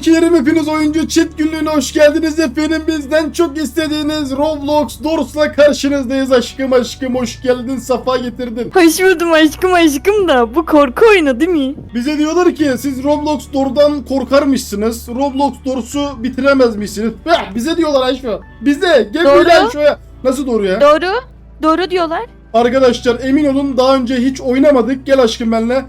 Kankilerim hepiniz oyuncu çift günlüğüne hoş geldiniz efendim. Bizden çok istediğiniz Roblox Dors'la karşınızdayız aşkım aşkım hoş geldin safa getirdin. Hoş buldum aşkım aşkım da bu korku oyunu değil mi? Bize diyorlar ki siz Roblox Dors'dan korkarmışsınız. Roblox Dors'u bitiremezmişsiniz. Heh, bize diyorlar Ayşe. Bize gel Doğru. böyle. Nasıl doğru ya? Doğru. Doğru diyorlar. Arkadaşlar emin olun daha önce hiç oynamadık. Gel aşkım benimle.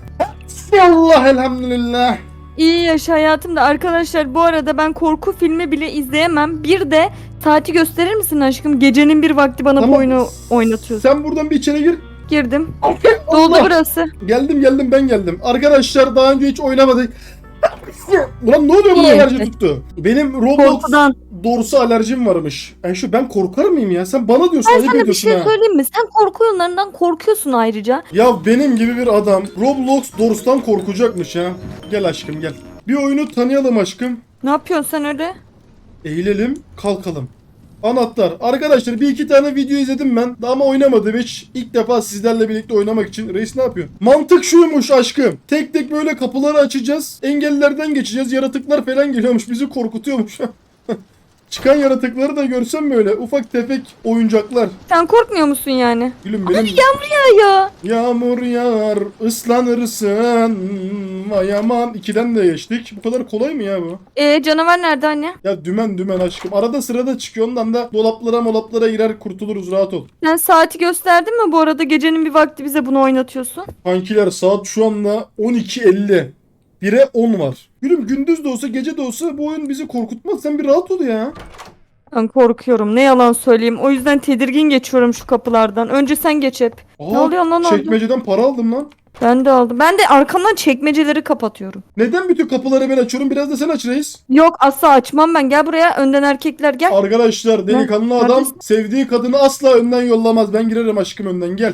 Allah elhamdülillah. İyi yaşa hayatım da arkadaşlar bu arada ben korku filmi bile izleyemem. Bir de saati gösterir misin aşkım? Gecenin bir vakti bana Tamam. bu oyunu oynatıyorsun. Sen buradan bir içeri gir. Girdim. Doldu Allah. burası. Geldim geldim ben geldim. Arkadaşlar daha önce hiç oynamadık. Ulan ne oluyor bana İyi. alerji tuttu. Benim Roblox Korkudan. Doğrusu alerjim varmış. Ayşe ben korkar mıyım ya? Sen bana diyorsun Ben ayıp sana bir ediyorsun şey ha. söyleyeyim mi? Sen korku oyunlarından korkuyorsun ayrıca. Ya benim gibi bir adam Roblox doğrusundan korkacakmış ya. Gel aşkım gel. Bir oyunu tanıyalım aşkım. Ne yapıyorsun sen öyle? Eğilelim kalkalım. Anahtar. Arkadaşlar bir iki tane video izledim ben ama oynamadım hiç. İlk defa sizlerle birlikte oynamak için. Reis ne yapıyor? Mantık şuymuş aşkım. Tek tek böyle kapıları açacağız. Engellerden geçeceğiz. Yaratıklar falan geliyormuş. Bizi korkutuyormuş. Çıkan yaratıkları da görsem böyle ufak tefek oyuncaklar. Sen korkmuyor musun yani? Gülüm benim Ya ya. yağmur yağar ıslanırsın vay aman ikiden de geçtik. Bu kadar kolay mı ya bu? Ee canavar nerede anne? Ya dümen dümen aşkım. Arada sırada çıkıyor ondan da dolaplara molaplara girer kurtuluruz rahat ol. Sen saati gösterdin mi bu arada gecenin bir vakti bize bunu oynatıyorsun? Kankiler saat şu anda 12.50. 1'e 10 var. Gülüm gündüz de olsa gece de olsa bu oyun bizi korkutmaz. Sen bir rahat ol ya. Ben korkuyorum ne yalan söyleyeyim. O yüzden tedirgin geçiyorum şu kapılardan. Önce sen geç hep. Aa, Ne oluyor lan orada? Çekmeceden para aldım lan. Ben de aldım. Ben de arkamdan çekmeceleri kapatıyorum. Neden bütün kapıları ben açıyorum? Biraz da sen aç reis. Yok asla açmam ben. Gel buraya önden erkekler gel. Arkadaşlar delikanlı adam Neredesin? sevdiği kadını asla önden yollamaz. Ben girerim aşkım önden gel.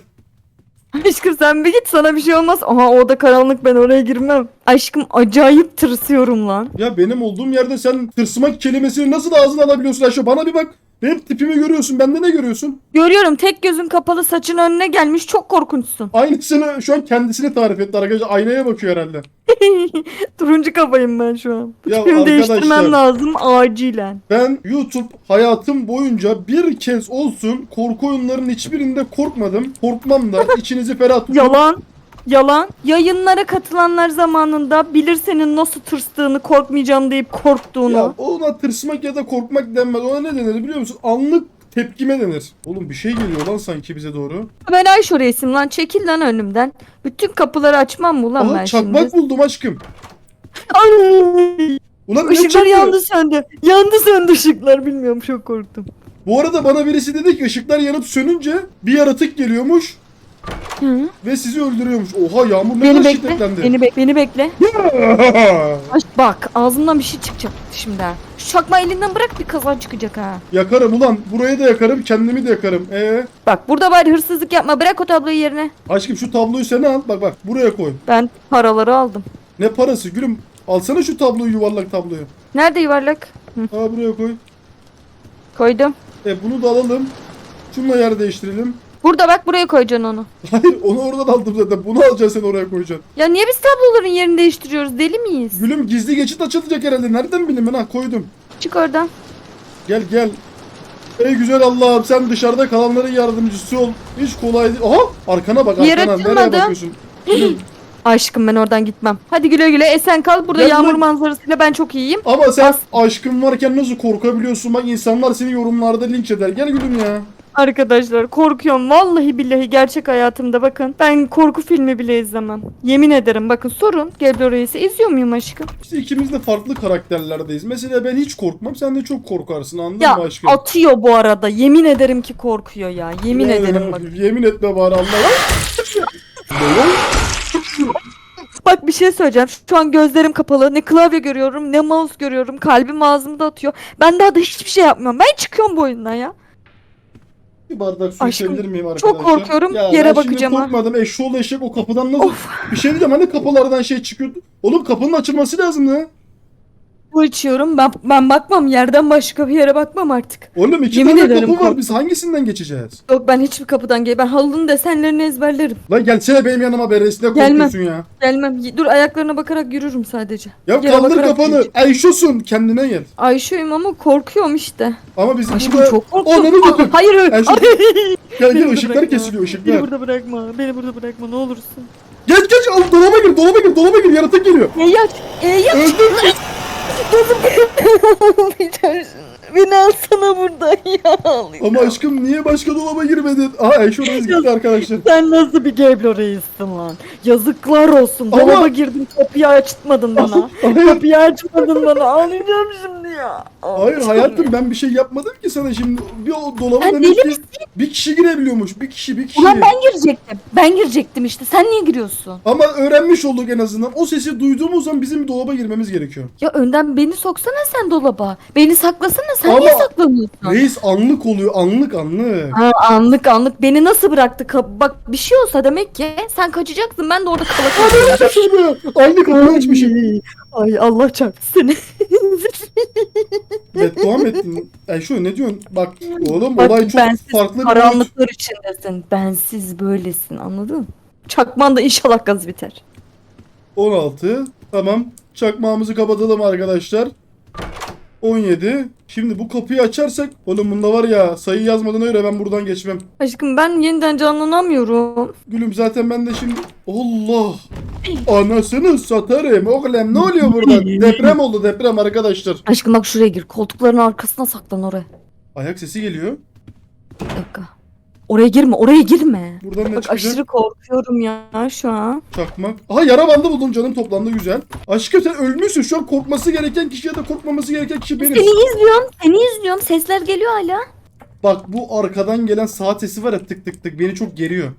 Aşkım sen bir git sana bir şey olmaz. Aha o da karanlık ben oraya girmem. Aşkım acayip tırsıyorum lan. Ya benim olduğum yerde sen tırsmak kelimesini nasıl ağzına alabiliyorsun Ayşe? Bana bir bak. Benim tipimi görüyorsun. Bende ne görüyorsun? Görüyorum tek gözün kapalı saçın önüne gelmiş çok korkunçsun. Aynısını şu an kendisini tarif etti arkadaşlar. Aynaya bakıyor herhalde. Turuncu kafayım ben şu an. Ya Tipimi değiştirmem arkadaşlar. lazım acilen. Ben YouTube hayatım boyunca bir kez olsun korku oyunlarının hiçbirinde korkmadım. Korkmam da içinizi ferah tutun. Yalan. Yalan. Yayınlara katılanlar zamanında bilir senin nasıl tırstığını, korkmayacağım deyip korktuğunu. Ya ona tırsmak ya da korkmak denmez. Ona ne denir biliyor musun? Anlık tepkime denir. Oğlum bir şey geliyor lan sanki bize doğru. Ben Ayşe reisim lan çekil lan önümden. Bütün kapıları açmam mı lan Aha ben çakmak şimdi? buldum aşkım. Ay, Ulan ne çıktı? yandı söndü. Yandı söndü ışıklar bilmiyorum çok korktum. Bu arada bana birisi dedi ki ışıklar yanıp sönünce bir yaratık geliyormuş Hı. ve sizi öldürüyormuş. Oha yağmur ne Beni kadar bekle. şiddetlendi. Beni, bek beni bekle. Ay, bak ağzımdan bir şey çıkacak şimdi. Şu çakma elinden bırak bir kaza çıkacak ha. yakarım ulan. Burayı da yakarım kendimi de yakarım. Ee, Bak burada bari hırsızlık yapma bırak o tabloyu yerine. aşkım şu tabloyu sen al. Bak bak buraya koy. Ben paraları aldım. Ne parası gülüm? Alsana şu tabloyu yuvarlak tabloyu. Nerede yuvarlak? Ha buraya koy. Koydum. E bunu da alalım. Şununla yer değiştirelim. Burada bak buraya koyacaksın onu. Hayır onu oradan aldım zaten. Bunu alacaksın sen oraya koyacaksın. Ya niye biz tabloların yerini değiştiriyoruz? Deli miyiz? Gülüm gizli geçit açılacak herhalde. Nereden bileyim ben? Ha koydum. Çık oradan. Gel gel. Ey güzel Allah'ım sen dışarıda kalanların yardımcısı ol. Hiç kolay değil. Aha arkana bak arkana. Nereye açılmadı. bakıyorsun? Gülüm, Aşkım ben oradan gitmem. Hadi güle güle esen kal. Burada Gel yağmur lan. manzarasıyla ben çok iyiyim. Ama sen aşkın varken nasıl korkabiliyorsun? Bak insanlar seni yorumlarda linç eder. Gel gülüm ya. Arkadaşlar korkuyorum. Vallahi billahi gerçek hayatımda bakın. Ben korku filmi bile izlemem. Yemin ederim bakın sorun. Geblo Reis'i izliyor muyum aşkım? İşte ikimiz de farklı karakterlerdeyiz. Mesela ben hiç korkmam. Sen de çok korkarsın anladın Ya mı aşkım? atıyor bu arada. Yemin ederim ki korkuyor ya. Yemin ederim bak. Yemin etme bari Allah. Bak bir şey söyleyeceğim. Şu an gözlerim kapalı. Ne klavye görüyorum ne mouse görüyorum. Kalbim ağzımda atıyor. Ben daha da hiçbir şey yapmıyorum. Ben çıkıyorum bu oyundan ya. Bir bardak su Aşkım, içebilir miyim arkadaşlar? çok korkuyorum. Ya Yere ben bakacağım şimdi korkmadım. Eşşoğlu eşek o kapıdan nasıl... Of. Bir şey diyeceğim hani kapılardan şey çıkıyordu. Oğlum kapının açılması lazım ya. Su içiyorum. Ben ben bakmam yerden başka bir yere bakmam artık. Oğlum iki Yemin tane ederim kapı var. Biz hangisinden geçeceğiz? Yok ben hiçbir kapıdan gel. Ben halının desenlerini ezberlerim. Lan gelsene benim yanıma be. Resine Gelmem. korkuyorsun ya. Gelmem. Y- Dur ayaklarına bakarak yürürüm sadece. Ya Yere kaldır bakarak kafanı. yürüyeceğim. Kendine gel. Ayşe'yim ama korkuyorum işte. Ama bizim Aşkım burada... çok korktum. Ananı Aa, götür. hayır hayır. Ayşe- Ay. Gel gel ışıklar kesiliyor Beni ışıklar. burada bırakma. Beni burada bırakma ne olursun. Geç geç al dolaba gir dolaba gir dolaba gir yaratık geliyor. E'yi aç. E'yi aç. Öldüm. Beni alsana burada ya. Ama aşkım niye başka dolaba girmedin? Ayşe oraya gitti arkadaşlar. Sen nasıl bir Geblo reissin lan? Yazıklar olsun. Ama- Dolaba girdin kapıyı açtmadın bana. Hayır, kapıyı açmadın bana. Ağlayacağım şimdi ya. hayır Ağlayacağım hayatım ya. ben bir şey yapmadım ki sana şimdi. Bir o dolaba Sen demek deli ki bir kişi girebiliyormuş. Bir kişi bir kişi. Ulan ben girecektim. Ben girecektim işte. Sen niye giriyorsun? Ama öğrenmiş olduk en azından. O sesi duyduğumuz zaman bizim dolaba girmemiz gerekiyor. Ya önden beni soksana sen dolaba. Beni saklasana. Sen Ama- niye saklanıyorsun? Reis anlık oluyor anlık anlık. Ha, anlık anlık. Beni nasıl bıraktı? Bak bir şey olsa demek ki sen kaçacaksın. Ben de orada kalacağım. Şöyle, Aynı kapıyı açmışım. Ay Allah çarpsın seni. Beddua mı ettin? Ayşe ne diyorsun? Bak oğlum Bak, olay çok bensiz farklı bir boyut. Karanlıklar içindesin. Bensiz böylesin anladın mı? Çakman da inşallah gaz biter. 16. Tamam. Çakmağımızı kapatalım arkadaşlar. 17. Şimdi bu kapıyı açarsak oğlum bunda var ya sayı yazmadığına göre ben buradan geçmem. Aşkım ben yeniden canlanamıyorum. Gülüm zaten ben de şimdi Allah anasını satarım oğlum ne oluyor burada? Deprem oldu deprem arkadaşlar. Aşkım bak şuraya gir. Koltukların arkasına saklan oraya. Ayak sesi geliyor. Bir dakika. Oraya girme, oraya girme. Buradan ne Bak çıkacak? aşırı korkuyorum ya şu an. Çakmak. Aha yara bandı buldum canım toplandı güzel. Aşkım sen ölmüşsün şu an korkması gereken kişi ya da korkmaması gereken kişi benim. Seni izliyorum, seni izliyorum. Sesler geliyor hala. Bak bu arkadan gelen saat sesi var ya tık tık tık beni çok geriyor.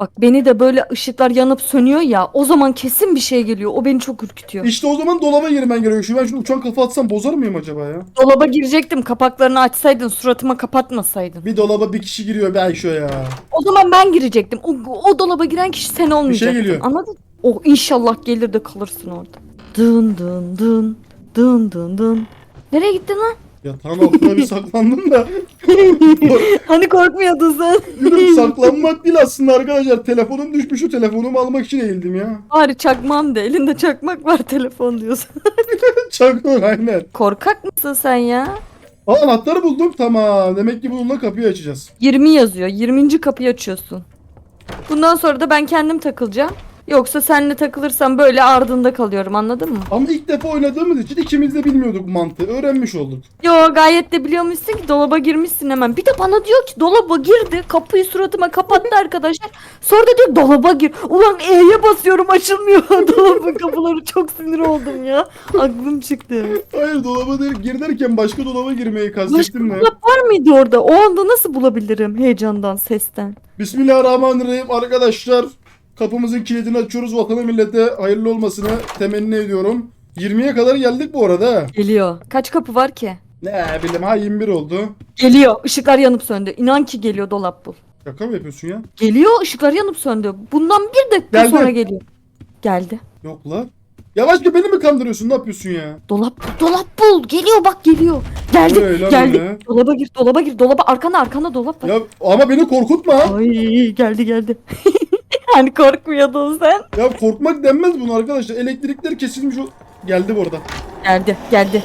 Bak beni de böyle ışıklar yanıp sönüyor ya. O zaman kesin bir şey geliyor. O beni çok ürkütüyor. İşte o zaman dolaba girmen gerekiyor. Şu ben şunu uçan kafa atsam bozar mıyım acaba ya? Dolaba girecektim. Kapaklarını açsaydın, suratıma kapatmasaydın. Bir dolaba bir kişi giriyor be Ayşe ya. O zaman ben girecektim. O, o dolaba giren kişi sen olmayacaktın. geliyor. Anladın? O inşallah gelir de kalırsın orada. Dın dın dın. Dın dın dın. Nereye gittin lan? Yatağın altına bir saklandım da. Hani korkmuyordun sen? Gülüm saklanmak değil aslında arkadaşlar. Telefonum düşmüş o telefonumu almak için eğildim ya. Bari çakmağım da elinde çakmak var telefon diyorsun. Çakmak aynen. Korkak mısın sen ya? Aa anahtarı buldum tamam. Demek ki bununla kapıyı açacağız. 20 yazıyor. 20. kapıyı açıyorsun. Bundan sonra da ben kendim takılacağım. Yoksa seninle takılırsam böyle ardında kalıyorum anladın mı? Ama ilk defa oynadığımız için ikimiz de bilmiyorduk mantığı. Öğrenmiş olduk. Yo gayet de biliyormuşsun ki dolaba girmişsin hemen. Bir de bana diyor ki dolaba girdi. Kapıyı suratıma kapattı arkadaşlar. Sonra da diyor dolaba gir. Ulan E'ye basıyorum açılmıyor. Dolabın kapıları çok sinir oldum ya. Aklım çıktı. Hayır dolaba değil, gir derken başka dolaba girmeyi Başka kastettim de. dolap var mıydı orada? O anda nasıl bulabilirim heyecandan, sesten? Bismillahirrahmanirrahim arkadaşlar. Kapımızın kilidini açıyoruz. Vatana millete hayırlı olmasını temenni ediyorum. 20'ye kadar geldik bu arada. Geliyor. Kaç kapı var ki? Ne bileyim ha 21 oldu. Geliyor. Işıklar yanıp söndü. İnan ki geliyor dolap bul. Şaka mı yapıyorsun ya? Geliyor. ışıklar yanıp söndü. Bundan bir dakika Geldi. sonra geliyor. Geldi. Yok la. Yavaşça beni mi kandırıyorsun? Ne yapıyorsun ya? Dolap. Dolap bul. Geliyor bak geliyor. Geldi. Lan geldi. öyle. Dolaba gir. Dolaba gir. Dolaba arkana arkana dolap var. Ya ama beni korkutma. Ay geldi geldi. hani korkmuyordun sen. Ya korkmak denmez bunu arkadaşlar. Elektrikler kesilmiş o. Geldi bu arada. Geldi geldi.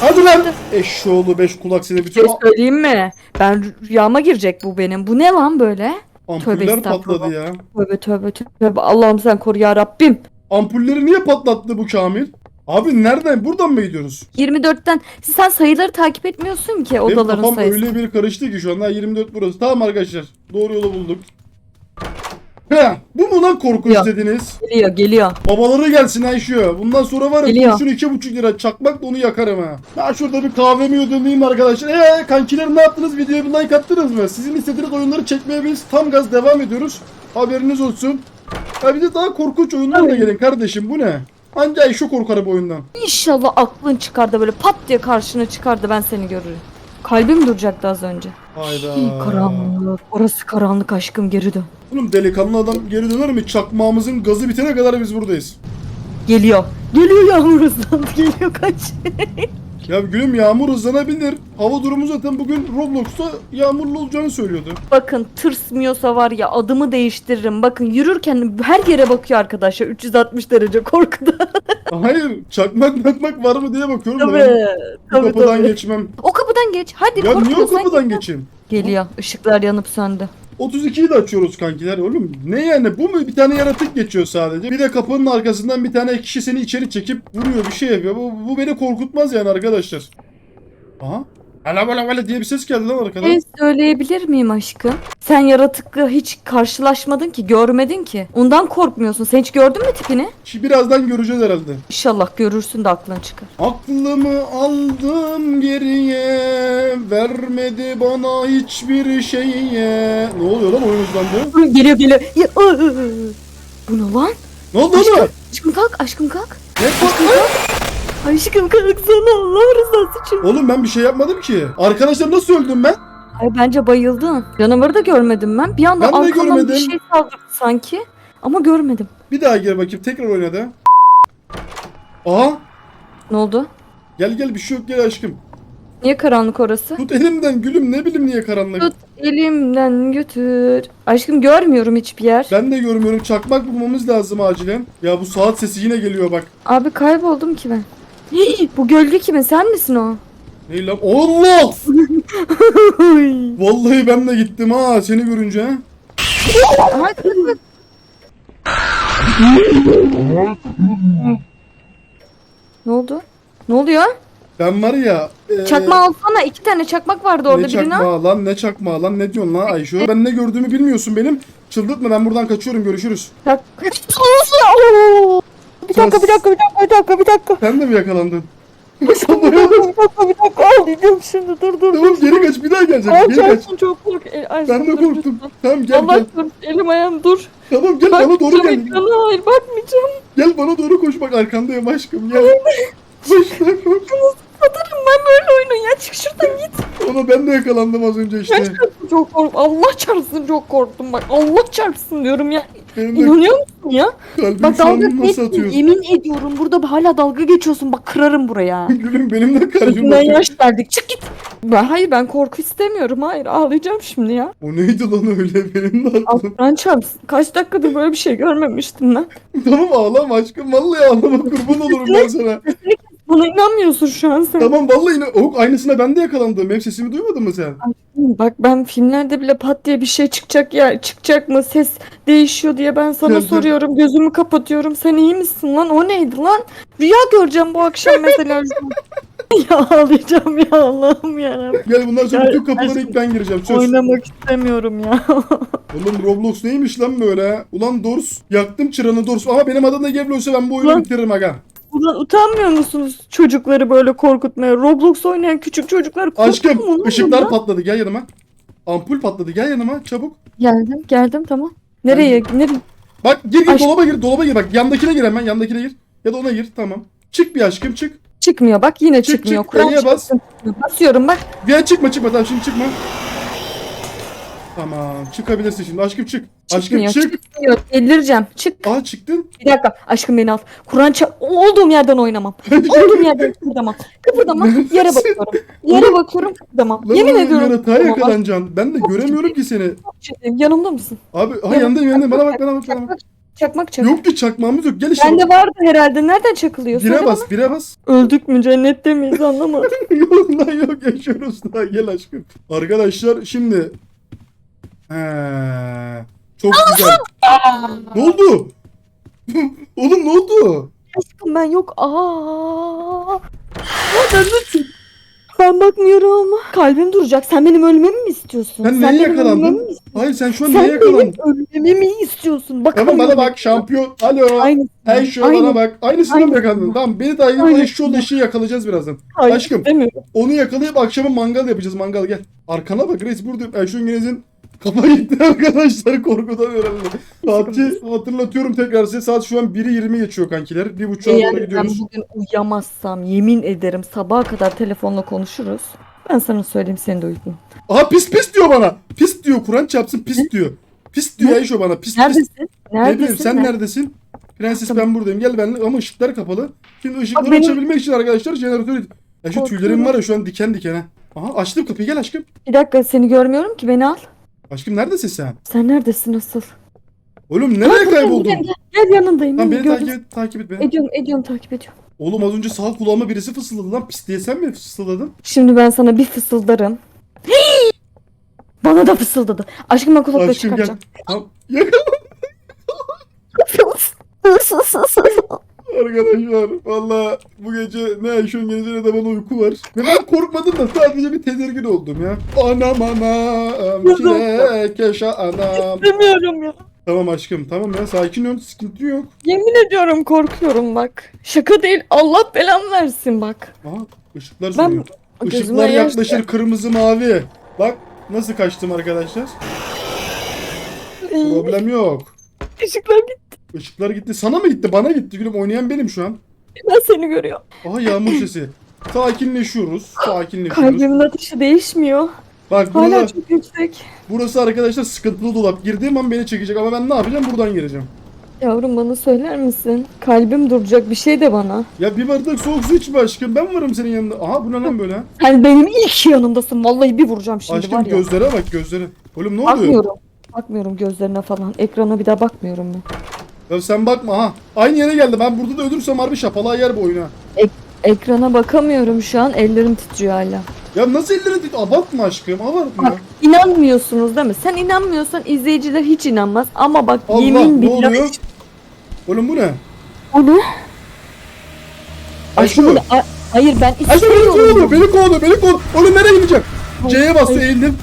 Hadi lan. Eşşoğlu beş kulak seni bütün Şey söyleyeyim mi? Ben rüyama girecek bu benim. Bu ne lan böyle? ampuller estağfurullah. patladı ya. Tövbe tövbe tövbe. Allah'ım sen koru ya Rabbim. Ampulleri niye patlattı bu Kamil? Abi nereden? Buradan mı gidiyoruz? 24'ten sen sayıları takip etmiyorsun ki Benim odaların kafam sayısı. öyle bir karıştı ki şu anda 24 burası. Tamam arkadaşlar. Doğru yolu bulduk. Heh, bu mu lan korku Ya. istediniz? Geliyor geliyor. Babaları gelsin Ayşe. Bundan sonra var ya Geliyor. kurşun iki buçuk lira çakmak da onu yakarım ha. Ben şurada bir kahvemi yudumlayayım arkadaşlar. Eee kankiler ne yaptınız? Videoya bir like attınız mı? Sizin istediğiniz oyunları çekmeye biz tam gaz devam ediyoruz. Haberiniz olsun. Ya bir de daha korkunç oyunlar da gelin kardeşim bu ne? Anca Ayşe korkar bu oyundan. İnşallah aklın çıkar da böyle pat diye karşına çıkar da ben seni görürüm. Kalbim duracaktı az önce. Hayda. Hii, karanlık. Orası karanlık aşkım geri dön. Oğlum delikanlı adam geri döner mi? Çakmağımızın gazı bitene kadar biz buradayız. Geliyor. Geliyor yağmur hızlandı. Geliyor kaç. Ya gülüm yağmur hızlanabilir. Hava durumu zaten bugün Roblox'ta yağmurlu olacağını söylüyordu. Bakın tırsmıyorsa var ya adımı değiştiririm. Bakın yürürken her yere bakıyor arkadaşlar. 360 derece korkuda. Hayır çakmak bakmak var mı diye bakıyorum da tabii. ben bu Tabii kapıdan tabii. geçmem. O kapıdan geç. Hadi Ya niye o kapıdan geçeyim? Geliyor. Işıklar yanıp söndü. 32'yi de açıyoruz kankiler oğlum. Ne yani bu mu? Bir tane yaratık geçiyor sadece. Bir de kapının arkasından bir tane kişi seni içeri çekip vuruyor bir şey yapıyor. Bu, bu beni korkutmaz yani arkadaşlar. Aha. Ala bala bala diye bir ses geldi lan arkadan. Ben söyleyebilir miyim aşkım? Sen yaratıkla hiç karşılaşmadın ki, görmedin ki. Ondan korkmuyorsun. Sen hiç gördün mü tipini? Şimdi birazdan göreceğiz herhalde. İnşallah görürsün de aklın çıkar. Aklımı aldım geriye Vermedi bana hiçbir şeye Ne oluyor lan oyun hızlandı? Geliyor geliyor. Ya, ı, ı, ı. Bu ne lan? Ne oldu Aşkım, oğlum? aşkım kalk, aşkım kalk. Ne korktun? Aşkım kalksana Allah rızası için. Oğlum ben bir şey yapmadım ki. Arkadaşlar nasıl öldüm ben? Ay bence bayıldın. Canavarı da görmedim ben. Bir anda Ben de arkamdan bir görmedim. şey saldırdı sanki. Ama görmedim. Bir daha gir bakayım tekrar oynadı. Aha Ne oldu? gel gel bir şey yok gel aşkım. Niye karanlık orası? Tut elimden gülüm ne bileyim niye karanlık. Tut elimden götür. Aşkım görmüyorum hiçbir yer. Ben de görmüyorum çakmak bulmamız lazım acilen. Ya bu saat sesi yine geliyor bak. Abi kayboldum ki ben. Hii, Bu gölge kimin? Sen misin o? Ne lan? Allah! Vallahi ben de gittim ha seni görünce. ne oldu? Ne oluyor? Ben var ya. e, Çakma alsana. iki tane çakmak vardı orada Ne birini al. çakmağı lan ne çakmağı lan ne diyorsun lan Ayşe? Ben ne gördüğümü bilmiyorsun benim. Çıldırtma ben buradan kaçıyorum görüşürüz. Bir dakika bir dakika bir dakika bir dakika bir dakika. Sen de mi yakalandın? Dakika bir dakika dakika ağlayacağım şimdi dur dur. tamam geri kaç bir daha gelecek. Ay Geri kaç. çok kork. E, ay, Ben de dur, korktum. Tamam gel Allah gel. korusun elim ayağım dur. Tamam gel bana doğru gel. ekrana, hayır bakmayacağım. Gel bana doğru koş bak arkandayım aşkım gel. Koş lan koş. Ben böyle oyunu ya çık şuradan git. Ona ben de yakalandım az önce işte. Çok kork. Allah çarpsın çok korktum bak. Allah çarpsın diyorum ya. Benim de İnanıyor musun ya? kalbim Bak şu dalga an nasıl geçme. atıyor. Yemin ediyorum burada hala dalga geçiyorsun. Bak kırarım buraya. Gülüm benim de kalbim atıyor. yaş verdik. Çık git. Ben, hayır ben korku istemiyorum. Hayır ağlayacağım şimdi ya. O neydi lan öyle benim de aklım. Çarpsın. Kaç dakikadır böyle bir şey görmemiştim ben. tamam ağlama aşkım vallahi ağlama kurban olurum ben sana. Bana inanmıyorsun şu an sen. Tamam vallahi yine o aynısına ben de yakalandım. Benim sesimi duymadın mı sen? Bak ben filmlerde bile pat diye bir şey çıkacak ya çıkacak mı ses değişiyor diye ben sana gel. soruyorum gözümü kapatıyorum sen iyi misin lan o neydi lan rüya göreceğim bu akşam mesela ya ağlayacağım ya Allah'ım ya Gel bundan sonra Gel, bütün kapılara aşkım. ilk ben gireceğim söz. oynamak istemiyorum ya Oğlum Roblox neymiş lan böyle? Ulan Dors yaktım çıranı Dors ama benim adım da olsa ben bu oyunu Ulan. bitiririm aga. Ulan utanmıyor musunuz çocukları böyle korkutmaya Roblox oynayan küçük çocuklar korkmuyor Aşkım mu lan ışıklar bundan? patladı gel yanıma. Ampul patladı gel yanıma çabuk. geldim geldim tamam nereye nereye Bak gir gir Aşk- dolaba gir dolaba gir bak yandakine gir hemen yandakine gir. Ya da ona gir tamam. Çık bir aşkım çık. çıkmıyor bak yine Çık, çıkmıyor çık, Kur'an E'ye bas. basıyorum bak Bir çıkma çıkma tamam şimdi çıkma. Tamam çıkabilirsin şimdi aşkım çık. Aşkım çıkmıyor çık. çıkmıyor delireceğim çık Aa çıktın. Bir dakika aşkım beni al. Kur'an ça- olduğum yerden oynamam. Olduğum yerden kıpırdamam. Kıpırdamam. Yere bakıyorum. Yere bakıyorum kıpırdamam. Lan Yemin oğlum, ediyorum. Yaratığa kıpırdamam. yakalanacaksın. Ben de göremiyorum ki seni. Aşkım, Yanımda mısın? Abi ha yanındayım yanındayım bana bak bana bak bana bak. Çakmak çakmak çak. Yok ki çakmağımız yok. Gel işte. Bende vardı herhalde. Nereden çakılıyor? Söyle Bire bas bire bas. Öldük mü cennette miyiz anlamadım. yok lan yok yaşıyoruz daha gel aşkım. Arkadaşlar şimdi. He, çok güzel. ne oldu? Oğlum ne oldu? aşkım ben yok. Aa. Neredesin? Ben bakmıyorum. Kalbim duracak. Sen benim ölmemi mi istiyorsun? Sen neye benim yakalandın? ölmemi mi istiyorsun? Hayır sen şu an Sen neye yakalandın? benim ölmemi mi istiyorsun? Bak Tamam bana bak şampiyon. Alo. Aynı. Hey şu Aynı. bana bak. Aynısını mı Aynı. yakaladın? Tamam beni de aynı Aynı. eşşoğlu eşeği yakalayacağız birazdan. Hayır, Aşkım. istemiyorum. Onu yakalayıp akşama mangal yapacağız mangal gel. Arkana bak reis burada Ayşun Genez'in kafa gitti arkadaşlar korkudan herhalde. Saati hatırlatıyorum tekrar size saat şu an 1'i 20 geçiyor kankiler. Bir buçuğa doğru Eğer ben gidiyoruz. bugün uyuyamazsam yemin ederim sabaha kadar telefonla konuşuruz. Ben sana söyleyeyim seni de uyutma. Aha pis pis diyor bana. Pis diyor Kur'an çarpsın pis diyor. Pis diyor Ayşo bana pis pis. Neredesin? Ne bileyim Neredesin? sen Nerede- neredesin? Prenses Tamam. ben buradayım. Gel benimle ama ışıklar kapalı. Şimdi ışıkları benim- açabilmek için arkadaşlar jeneratörü... Ya şu Korkuyorum. tüylerim var ya şu an diken diken ha. Aha açtım kapıyı gel aşkım. Bir dakika seni görmüyorum ki beni al. Aşkım neredesin sen? Sen neredesin asıl? Oğlum nereye kayboldun? Gel, gel, yanındayım. Lan Beni takip et, takip et beni. Ediyorum ediyorum takip ediyorum. Oğlum az önce sağ kulağıma birisi fısıldadı lan. Pis diye sen mi fısıldadın? Şimdi ben sana bir fısıldarım. Bana da fısıldadı. Aşkım ben kulaklığı Aşkım gel. Tamam. Arkadaşlar. Valla bu gece ne Ayşun gece ne de bana uyku var. Ve ben korkmadım da sadece bir tedirgin oldum ya. Anam anam çilek yaşa anam. Demiyorum ya. Tamam aşkım tamam ya sakin ol sıkıntı yok. Yemin ediyorum korkuyorum bak. Şaka değil Allah belamı versin bak. Aha ışıklar sönüyor. Işıklar yaş- yaklaşır kırmızı mavi. Bak nasıl kaçtım arkadaşlar. Problem yok. Işıklar gitti. Işıklar gitti. Sana mı gitti? Bana gitti gülüm. Oynayan benim şu an. Ben seni görüyorum. Aha yağmur sesi. Sakinleşiyoruz. Sakinleşiyoruz. Kalbimin atışı değişmiyor. Bak Hala burada, çok yüksek. burası arkadaşlar sıkıntılı dolap. Girdiğim an beni çekecek ama ben ne yapacağım? Buradan gireceğim. Yavrum bana söyler misin? Kalbim duracak bir şey de bana. Ya bir bardak soğuk su içme aşkım. Ben varım senin yanında. Aha bu ne lan böyle? Sen benim ilk yanımdasın. Vallahi bir vuracağım şimdi aşkım var ya. gözlere bak gözlere. Oğlum ne oluyor? Bakmıyorum. Bakmıyorum gözlerine falan. Ekrana bir daha bakmıyorum ben. Ya sen bakma ha. Aynı yere geldi. Ben burada da ölürsem harbi şapalığa yer bu oyuna. Ekrana bakamıyorum şu an. Ellerim titriyor hala. Ya nasıl ellerin tit? Abartma aşkım. Abartma. Bak inanmıyorsunuz değil mi? Sen inanmıyorsan izleyiciler hiç inanmaz. Ama bak Allah yemin ne billah. oluyor? Oğlum bu ne? O ne? Aşkım Hayır ben Ayşe beni istemiyorum. kovalıyor. Beni kovalıyor. Beni kovalıyor. Oğlum nereye gideceğim? C'ye bastı eğildim.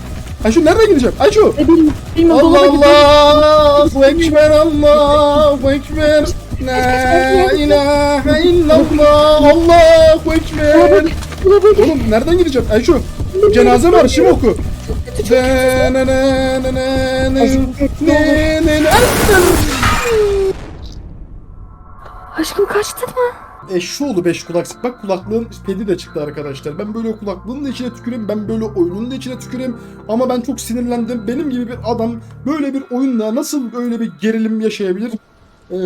Ayşe nereye gideceğim? Ayşe. E, bilmiyorum. Bilmiyorum. Allah. Allahu Ekber Allahu Ekber La ilahe illallah Allahu Ekber. Oğlum nereden gireceğim? Ayşe cenaze marşı mı oku? Aşkım kaçtın mı? Eşşoğlu beş kulaklık. Bak kulaklığın pedi de çıktı arkadaşlar. Ben böyle kulaklığın da içine tüküreyim. Ben böyle oyunun da içine tüküreyim. Ama ben çok sinirlendim. Benim gibi bir adam böyle bir oyunda nasıl öyle bir gerilim yaşayabilir? Ee,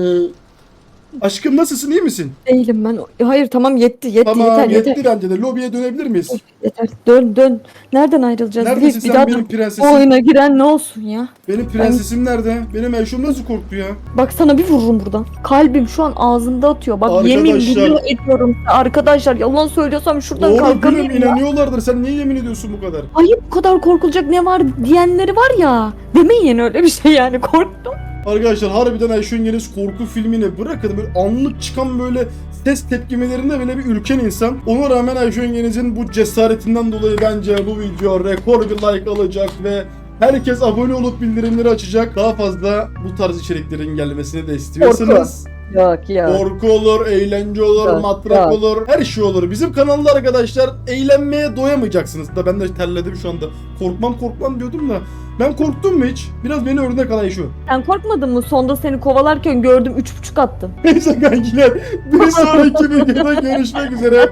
aşkım nasılsın iyi misin? Değilim ben. Hayır tamam yetti yetti Tamam yeter yetti yeter. bence de. Lobiye dönebilir miyiz? Yeter. Dön dön. Nereden ayrılacağız? Neredesin bir, sen daha benim dur. Bu prensesim? oyuna giren ne olsun ya? Benim prensesim nerede? Benim Ayşem nasıl korktu ya? Bak sana bir vururum buradan. Kalbim şu an ağzında atıyor. Bak yemin Arkadaşlar. biliyor ediyorum. Arkadaşlar yalan söylüyorsam şuradan Doğru gülüm kalkamayayım ya. inanıyorlardır. Sen niye yemin ediyorsun bu kadar? Hayır bu kadar korkulacak ne var diyenleri var ya. Demeyin öyle bir şey yani korktum. Arkadaşlar harbiden Ayşe Yeniz korku filmini bırakın böyle anlık çıkan böyle ses tepkimelerinde bile bir ülken insan. Ona rağmen Ayşe Yeniz'in bu cesaretinden dolayı bence bu video rekor bir like alacak ve herkes abone olup bildirimleri açacak. Daha fazla bu tarz içeriklerin gelmesini de istiyorsanız Yok ya. korku olur, eğlence olur, Yok, matrak yok. olur, her şey olur. Bizim kanalda arkadaşlar eğlenmeye doyamayacaksınız. Da ben de terledim şu anda. Korkmam korkmam diyordum da. Ben korktum mu hiç? Biraz beni örnek al Ayşe. Sen korkmadın mı? Sonda seni kovalarken gördüm üç buçuk attın. Neyse kankiler bir sonraki videoda görüşmek üzere.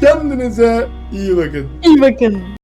Kendinize iyi bakın. İyi bakın.